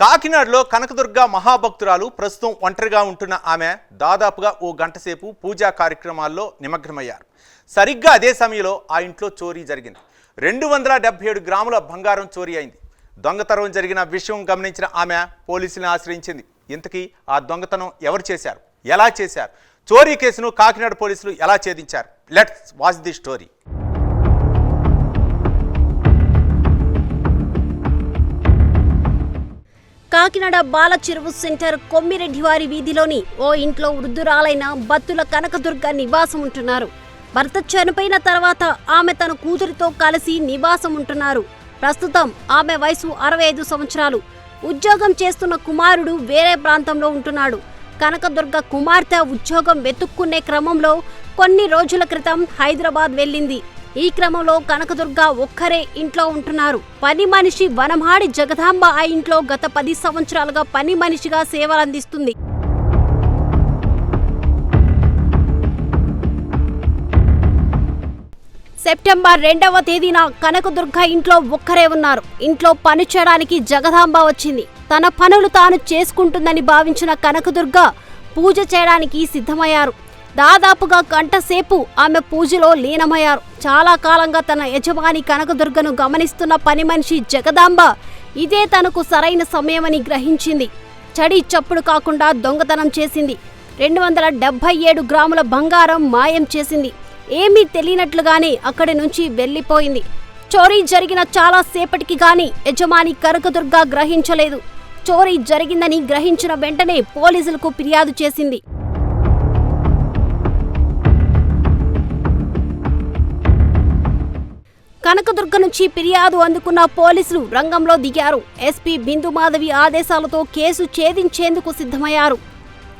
కాకినాడలో కనకదుర్గ మహాభక్తురాలు ప్రస్తుతం ఒంటరిగా ఉంటున్న ఆమె దాదాపుగా ఓ గంట సేపు పూజా కార్యక్రమాల్లో నిమగ్నమయ్యారు. సరిగ్గా అదే సమయంలో ఆ ఇంట్లో చోరీ జరిగింది. రెండు వందల డెబ్బై ఏడు గ్రాముల బంగారం చోరీ అయింది. దొంగతనం జరిగిన విషయం గమనించిన ఆమె పోలీసులను ఆశ్రయించింది. ఇంతకీ ఆ దొంగతనం ఎవరు చేశారు? ఎలా చేశారు? చోరీ కేసును కాకినాడ పోలీసులు ఎలా ఛేదించారు? Let's watch the story. Kakinada Bala Cheruvu centre కొమ్మిరెడ్డివారి వీధిలోని ఓ ఇంట్లో వృద్ధురాలైన బత్తుల కనకదుర్గ నివాసం ఉంటున్నారు భర్త చనిపోయిన తర్వాత ఆమె తన కూతురితో కలిసి నివాసం ఉంటున్నారు ప్రస్తుతం ఆమె వయసు అరవై ఐదు సంవత్సరాలు. ఉద్యోగం చేస్తున్న కుమారుడు వేరే ప్రాంతంలో ఉంటున్నాడు. కనకదుర్గ కుమార్తె ఉద్యోగం వెతుక్కునే క్రమంలో కొన్ని రోజుల క్రితం హైదరాబాద్ వెళ్ళింది. ఈ క్రమంలో కనకదుర్గ ఒక్కరే ఇంట్లో ఉంటున్నారు. పని మనిషి వనమాడి జగదాంబ ఆ ఇంట్లో గత పది సంవత్సరాలుగా పని మనిషిగా సేవలందిస్తుంది. సెప్టెంబర్ రెండవ తేదీన కనకదుర్గ ఇంట్లో ఒక్కరే ఉన్నారు. ఇంట్లో పని చేయడానికి జగదాంబ వచ్చింది. తన పనులు తాను చేసుకుంటుందని భావించిన కనకదుర్గ పూజ చేయడానికి సిద్ధమయ్యారు. దాదాపుగా గంటసేపు ఆమె పూజలో లీనమయ్యారు. చాలా కాలంగా తన యజమాని కనకదుర్గను గమనిస్తున్న పని మనిషి జగదాంబ ఇదే తనకు సరైన సమయమని గ్రహించింది. చడి చప్పుడు కాకుండా దొంగతనం చేసింది. రెండు వందల డెబ్బై ఏడు గ్రాముల బంగారం మాయం చేసింది. ఏమీ తెలియనట్లుగానే అక్కడి నుంచి వెళ్ళిపోయింది. చోరీ జరిగిన చాలా సేపటికి గాని యజమాని కనకదుర్గ గ్రహించలేదు. చోరీ జరిగిందని గ్రహించిన వెంటనే పోలీసులకు ఫిర్యాదు చేసింది. కనకదుర్గ నుంచి ఫిర్యాదు అందుకున్న పోలీసులు రంగంలో దిగారు. ఎస్పీ బిందు మాధవి ఆదేశాలతో కేసు ఛేదించేందుకు సిద్ధమయ్యారు.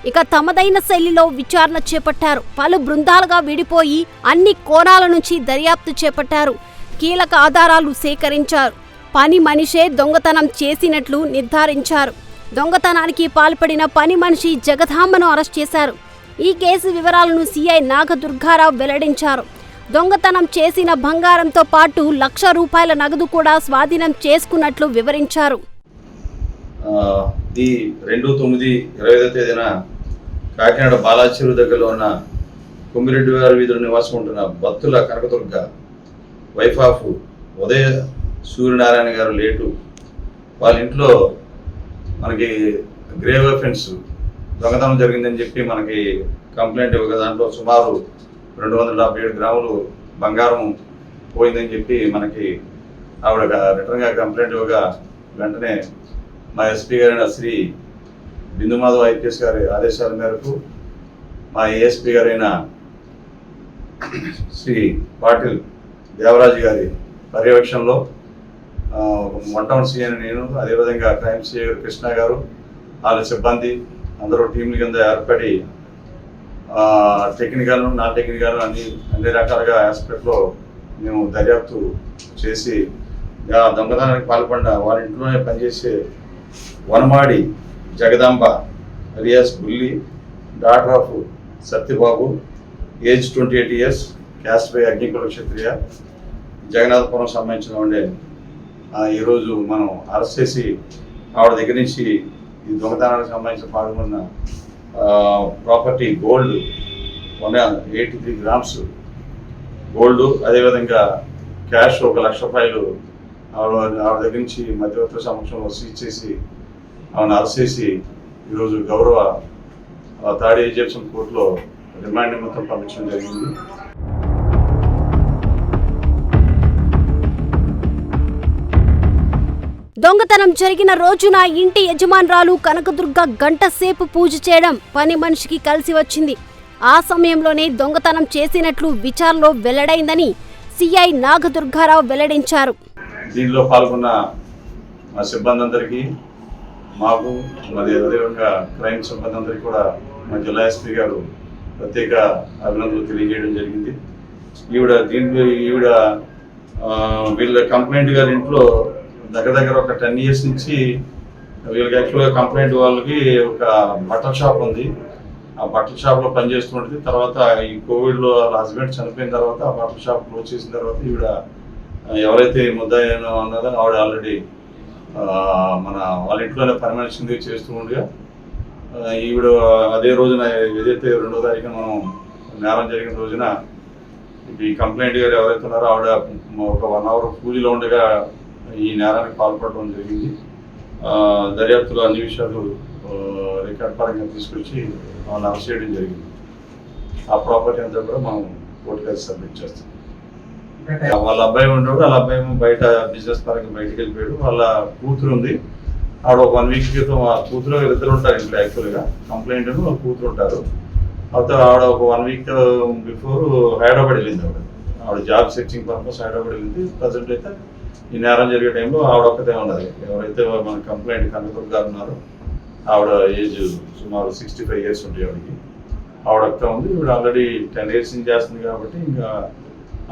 ఇక తమదైన శైలిలో విచారణ చేపట్టారు. పలు బృందాలుగా విడిపోయి అన్ని కోణాల నుంచి దర్యాప్తు చేపట్టారు. కీలక ఆధారాలు సేకరించారు. పని మనిషే దొంగతనం చేసినట్లు నిర్ధారించారు. దొంగతనానికి పాల్పడిన పని మనిషి జగదాంబను అరెస్ట్ చేశారు. ఈ కేసు వివరాలను సీఐ నాగదుర్గారావు వెల్లడించారు. దొంగతనం చేసిన బంగారంతో పాటు లక్ష రూపాయల నగదు కూడా స్వాధీనం చేసుకున్నట్లు వివరించారు. ఆ, ఈ రెండు తొమ్మిది ఇరవై ఐదో తేదీన కాకినాడ బాలాచెరు దగ్గరలో ఉన్న కుమ్మిరెడ్డి వారి వీధిలో నివాసం ఉంటున్న Bhaktula Kanakadurga wife of Udaya Suryanarayana garu late. వాళ్ళ ఇంట్లో మనకి గ్రేవ్ అఫెన్స్ దొంగతనం జరిగిందని చెప్పి మనకి కంప్లైంట్ ఇవ్వగా దాంట్లో సుమారు రెండు వందల డెబ్బై ఏడు గ్రాములు బంగారం పోయిందని చెప్పి మనకి ఆవిడ రిటర్న్గా కంప్లైంట్ ఇవ్వగా వెంటనే మా ఎస్పీ గారైన శ్రీ బిందుమాధవ్ ఐపీఎస్ గారి ఆదేశాల మేరకు మా ఏఎస్పీ గారైన శ్రీ పాటిల్ దేవరాజు గారి పర్యవేక్షణలో వన్ టౌన్ సీఎం నేను అదేవిధంగా క్రైమ్ సీఐ కృష్ణ గారు వాళ్ళ సిబ్బంది అందరూ టీంల కింద ఏర్పడి టెక్నికల్ నా టెక్నికల్ అన్ని అన్ని రకాలుగా ఆస్పెక్ట్లో మేము దర్యాప్తు చేసి ఆ దొంగతనానికి పాల్పడిన వాళ్ళ ఇంట్లోనే పనిచేసే Vanamadi Jagadamba alias Bulli daughter of Satyababu age twenty eight years caste by Agnikula Kshatriya Jagannathapuram సంబంధించిన ఉండే ఈరోజు మనం అరెస్ట్ చేసి ఆవిడ దగ్గర నుంచి ఈ దొంగతనానికి సంబంధించిన పాల్గొన్న property gold one eighty three grams gold అదేవిధంగా క్యాష్ ఒక లక్ష రూపాయలు ఆవిడ ఆవిడ దగ్గర నుంచి మధ్యవర్తుల సమక్షంలో సీజ్ చేసి ఆమెను అరసేసి ఈరోజు గౌరవ ఆ, థర్డ్ ఏజిప్షన్ కోర్టులో రిమాండ్ నిమిత్తం పంపించడం జరిగింది. దొంగతనం జరిగిన రోజున ఇంటి యజమానురాలు కనకదుర్గ గంట సేపు పూజ చేయడం పని మనిషికి కలిసి వచ్చింది. ఆ సమయంలోనే దొంగతనం చేసినట్లు విచారణలో వెల్లడైందని సిఐ నాగదుర్గారావు వెల్లడించారు. దీనిలో పాల్గొన్న మా సిబ్బంది అందరికీ మాకు మరి అదేవిధంగా క్రైమ్ సిబ్బంది అందరికీ కూడా మా జిల్లా ఎస్పీ గారు ప్రత్యేక అభినందనలు తెలియజేయడం జరిగింది. ఈవిడ దీంట్లో ఈవిడ వీళ్ళ కంప్లైంట్ గారి ఇంట్లో దగ్గర దగ్గర ఒక టెన్ ఇయర్స్ నుంచి వీళ్ళకి యాక్చువల్గా కంప్లైంట్ వాళ్ళకి ఒక బట్టల షాప్ ఉంది. ఆ బట్టల షాప్లో పనిచేస్తుంటుంది తర్వాత ఈ కోవిడ్లో వాళ్ళ హస్బెండ్ చనిపోయిన తర్వాత ఆ బట్టల షాప్ క్లోజ్ చేసిన తర్వాత ఈవిడ ఎవరైతే ముద్దాయినో అన్నదో ఆవిడ ఆల్రెడీ మన వాళ్ళ ఇంట్లోనే పర్మనెన్షన్ చేస్తూ ఉండగా ఈవిడ అదే రోజున ఏదైతే రెండో తారీఖున మనం నేరం జరిగిన రోజున ఈ కంప్లైంట్ గారు ఎవరైతే ఉన్నారో ఆవిడ ఒక వన్ అవర్ పూజలో ఉండగా ఈ నేరానికి పాల్పడడం జరిగింది. దర్యాప్తులో అన్ని విషయాలు రికార్డ్ పరంగా తీసుకొచ్చి వాళ్ళని అరెస్ట్ చేయడం జరిగింది. ఆ ప్రాపర్టీ అంతా కూడా మనం కోర్టుకి సబ్మిట్ చేస్తాం. వాళ్ళ అబ్బాయి ఉండడు వాళ్ళ అబ్బాయి బయట బిజినెస్ పరంగా బయటకు వెళ్ళిపోయాడు. వాళ్ళ కూతురు ఉంది. ఆవిడ ఒక వన్ వీక్ క్రితం ఆ కూతురు ఇద్దరు ఉంటారు ఇంట్లో యాక్చువల్గా. కంప్లైంట్ వాళ్ళ కూతురు ఉంటారు. అయితే ఆవిడ ఒక వన్ వీక్ బిఫోర్ హైదరాబాద్ వెళ్ళింది ఆవిడ. ఆవిడ జాబ్ సెర్చింగ్ పర్పస్ హైదరాబాద్ వెళ్ళింది. ప్రజెంట్ అయితే ఈ నేరం జరిగే టైంలో ఆవిడ ఒక్కతే ఉన్నది. ఎవరైతే మన కంప్లైంట్ కనకదుర్గ గారు ఉన్నారో ఆవిడ ఏజ్ సుమారు సిక్స్టీ ఫైవ్ ఇయర్స్ ఉంటాయి ఆవిడకి. ఆవిడ ఒక్క ఉంది. ఇప్పుడు ఆల్రెడీ టెన్ ఇయర్స్ నుంచి చేస్తుంది కాబట్టి ఇంకా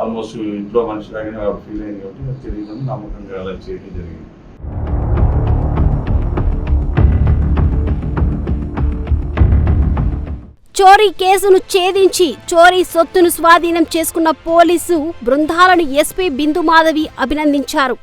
ఆల్మోస్ట్ ఇంట్లో మనిషి లాగానే ఆవిడ ఫీల్ అయింది కాబట్టి తెలియదు నమ్మకంగా అలా చేయడం జరిగింది. చోరీ కేసును ఛేదించి చోరీ సొత్తును స్వాధీనం చేసుకున్న పోలీసు బృందాలను ఎస్పీ బిందు మాధవి అభినందించారు.